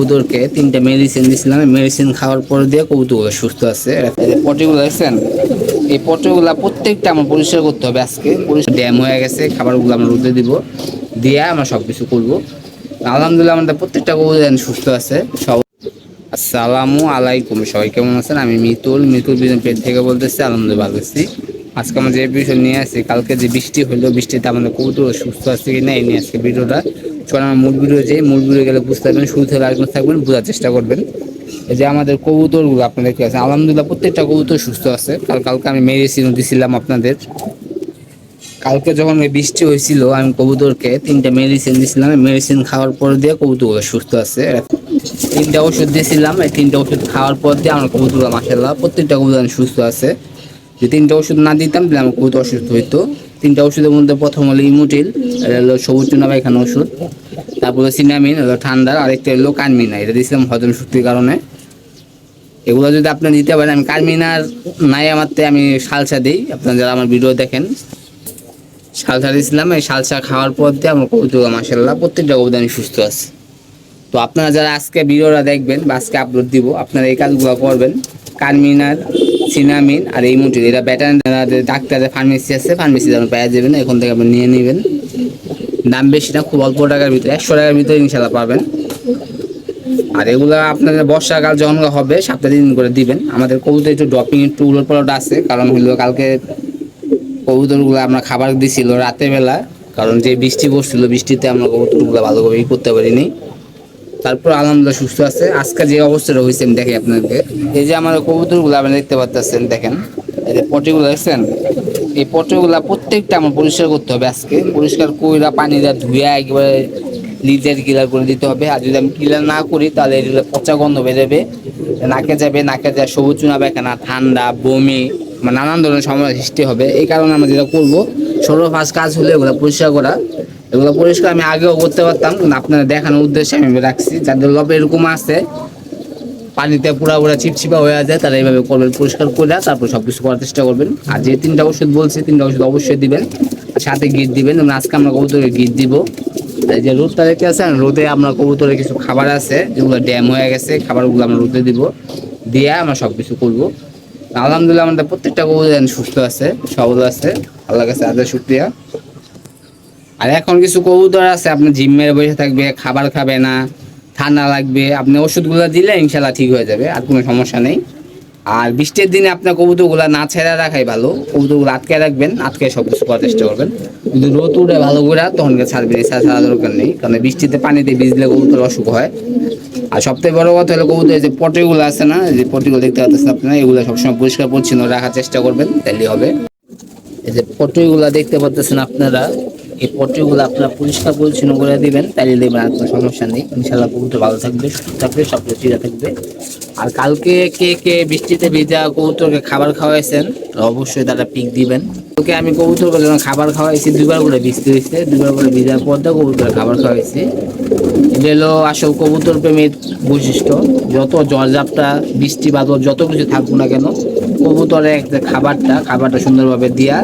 কবুতরকে তিনটা মেডিসিন দিয়েছিলাম মেডিসিন খাওয়ার পর দিয়ে কবুতরগুলো সুস্থ আছে। পটিগুলো দেখছেন, এই পটিগুলো প্রত্যেকটা আমার পরিষ্কার করতে হবে আজকে। পরিষ্কার ড্যাম হয়ে গেছে, খাবারগুলো আমরা রোদে দিব। দিয়ে আমরা সব কিছু করব। আলহামদুলিল্লাহ আমাদের প্রত্যেকটা কবুতর সুস্থ আছে। সব আসসালামু আলাইকুম। সবাই কেমন আছেন? আমি মিতুল। মিতুল পেট থেকে বলতেছি, আলহামদুলিল্লাহ ভালো আছি। আজকে আমরা যে বিষয় নিয়ে আসি কালকে যে বৃষ্টি হলো বৃষ্টিতে আমাদের কবুতর সুস্থ আছে কি না এই নিয়ে আজকে ভিডিওটা চল আমার মূল ভিডিও যে মূল ভিডিও গেলে বুঝতে পারবেন, শুরু থেকে আরেকজন থাকবেন, বোঝার চেষ্টা করবেন। যে আমাদের কবুতরগুলো আপনাদের দেখতে আছে? আলহামদুলিল্লাহ প্রত্যেকটা কবুতর সুস্থ আছে। কাল কালকে আমি মেডিসিন দিছিলাম আপনাদের। কালকে যখন বৃষ্টি হয়েছিল, আমি কবুতরকে তিনটা মেডিসিন দিয়েছিলাম মেডিসিন খাওয়ার পর দিয়ে কবুতরগুলো সুস্থ আছে। তিনটা ওষুধ দিয়েছিলাম এই তিনটা ওষুধ খাওয়ার পর দিয়ে আমার কবুতরগুলো মাসাল্লাহ প্রত্যেকটা কবুতর সুস্থ আছে। যে তিনটা ওষুধ না দিতাম, তাহলে আমার কবুতর অসুস্থ হইতো। তিনটা ওষুধের মধ্যে প্রথম হলো ইমোটিল এটা হলো সবুজ চুনা পায়খানা ওষুধ। তারপরে সিনামিন হলো ঠান্ডার আরেকটা হলো কানমিনা এটা দিয়েছিলাম হজম শক্তির কারণে। এগুলো যদি আপনি দিতে পারেন, আমি কারমিনার নাই আমারতে আমি সালসা দিই, আপনারা যারা আমার ভিডিও দেখেন। সালসা দিয়েছিলাম, এই সালসা খাওয়ার পর দিয়ে আমার কবুতর মাসাল্লাহ প্রত্যেকটা আমি সুস্থ আছে। তো আপনারা যারা আজকে ভিডিওটা দেখবেন বা আজকে আপলোড দিব, আপনারা এই কাজগুলো করবেন। কারমিনার, সিনামিন আর এই মুটির এটা ব্যাটার ডাক্তারের ফার্মেসি আছে ফার্মেসি যেন পেয়ে যাবেন, এখন থেকে আপনি নিয়ে নেবেন। দাম বেশি না, খুব অল্প টাকার ভিতরে, একশো টাকার ভিতরে ইনশাল্লাহ পাবেন। আর এগুলো আপনাদের বর্ষাকাল যখন হবে সপ্তাহে দিন করে দিবেন। আমাদের কবুতর একটু ড্রপিং একটু উলট পালট আছে, কারণ হলো কালকে কবুতরগুলো আমরা খাবার দিছিল রাতের বেলা, কারণ যে বৃষ্টি পড়ছিল, বৃষ্টিতে আমরা কবুতরগুলো ভালোভাবে করতে পারিনি। তারপর আলহামদুলিল্লাহ সুস্থ আছে। আজকে যে অবস্থাটা হয়েছে, আমি দেখি আপনাদেরকে। এই যে আমার কবুতরগুলো, আপনি দেখতে পাচ্ছেন দেখেন। এই যে পটিগুলো দেখছেন? এই পটিগুলা প্রত্যেকটা আমার পরিষ্কার করতে হবে আজকে। পরিষ্কার কইরা পানি দিয়ে ধুয়ে একবারে লিটার ক্লিয়ার করে দিতে হবে। আর যদি আমি ক্লিয়ার না করি, তাহলে এগুলো পচা গন্ধ বেরোবে নাকে যাবে, নাকে যায় সবুজ চুনা পায়খানা, ঠান্ডা, বমি নানান ধরনের সমস্যা সৃষ্টি হবে। এই কারণে আমরা যেটা করব সর্বফার্স্ট কাজ হলো এগুলো পরিষ্কার করা। এগুলো পরিষ্কার আমি আগেও করতে পারতাম আপনারা দেখানোর উদ্দেশ্যে আমি রাখছি। যাদের লব এরকম আছে পানিতে পুরা পুরা চিপচিপা হয়ে যায়, তারা এইভাবে করবেন পরিষ্কার করে তারপর সব কিছু করার চেষ্টা করবেন। আর যে তিনটা ওষুধ বলছি, তিনটা ওষুধ অবশ্যই দিবেন। সাথে গিট দিবেন যেমন আজকে আমরা কবুতরে গিট দিব। যে রোদটা দেখতে আছেন রোদে আমরা কবুতরে কিছু খাবার আছে, যেগুলো ড্যাম হয়ে গেছে, খাবারগুলো আমরা রোদে দিব। দিয়ে আমরা সব কিছু করব। আলহামদুলিল্লাহ আমাদের প্রত্যেকটা কবুতর সুস্থ আছে, সবল আছে। আল্লাহ কাছে আদার, শুক্রিয়া। আর এখন কিছু কবুতর আছে, আপনি জিম মেরে বসে থাকবে, খাবার খাবে না। ঠান্ডা লাগবে, আপনি ওষুধগুলো দিলে ইনশাল্লাহ ঠিক হয়ে যাবে, আর কোনো সমস্যা নেই। আর বৃষ্টির দিনে আপনার কবুতরগুলো না ছেড়ে রাখাই ভালো, কবুতরগুলো আটকে রাখবেন, আটকে সব কিছু করার চেষ্টা করবেন। যদি রোদ উঠে ভালো করে তখন ছাড়বেন এছাড়া ছাড়া দরকার নেই, কারণ বৃষ্টিতে পানিতে ভিজলে কবুতর অসুখ হয়। আর সবথেকে বড় কথা হলো কবুতর যে পটিগুলো আছে না যে পটিগুলো দেখতে পাচ্ছেন আপনারা, এগুলো সবসময় পরিষ্কার পরিচ্ছন্ন রাখার চেষ্টা করবেন তাহলে হবে। এই যে পটিগুলা দেখতে পাচ্ছেন আপনারা এই পটিগুলো আপনারা পরিষ্কার পরিচ্ছন্ন করে দিবেন, তাইলে দেখবেন আর কোনো সমস্যা নেই। ইনশাল্লাহ কবুতর ভালো থাকবে, সুস্থ থাকবে সব কিছু থাকবে। আর কালকে কে কে বৃষ্টিতে ভিজা কবুতরকে খাবার খাওয়াইছেন, অবশ্যই তারা পিক দিবেন। ওকে আমি কবুতরকে যখন খাবার খাওয়াইছি দুবার করে ভিজতে হয়েছে দুবার করে ভিজার পর দিয়ে কবুতর খাবার খাওয়াইছি। এটা হলো আসল কবুতর প্রেমের বৈশিষ্ট্য। যত জলজাপটা বৃষ্টি, বাদল, যত কিছু থাকুক না কেন, কবুতরের একটা খাবারটা খাবারটা সুন্দরভাবে দিয়া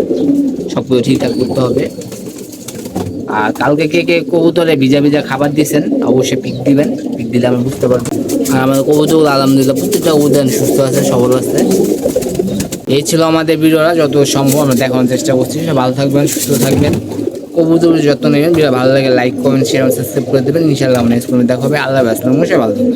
সব কিছু ঠিকঠাক করতে হবে। আর কালকে কে কে কবুতরে ভিজা ভিজা খাবার দিয়েছেন, অবশ্যই পিক দিবেন। পিক দিলে আমি বুঝতে পারব। আর আমাদের কবুতর আলহামদুলিল্লাহ প্রত্যেকটা কবুতর সুস্থ আছে, সবল আছে। এই ছিল আমাদের ভিডিওটা যত সম্ভব আমরা দেখানোর চেষ্টা করছি। ভালো থাকবেন, সুস্থ থাকবেন। কবুতরের যত্ন নেবেন। ভিডিও ভালো লাগে লাইক কমেন্ট শেয়ার সাবস্ক্রাইব করে দেবেন। ইনশাআল্লাহ আমার স্কুলে দেখা হবে। আল্লাহ ব্যস্ত ভালো থাকবেন।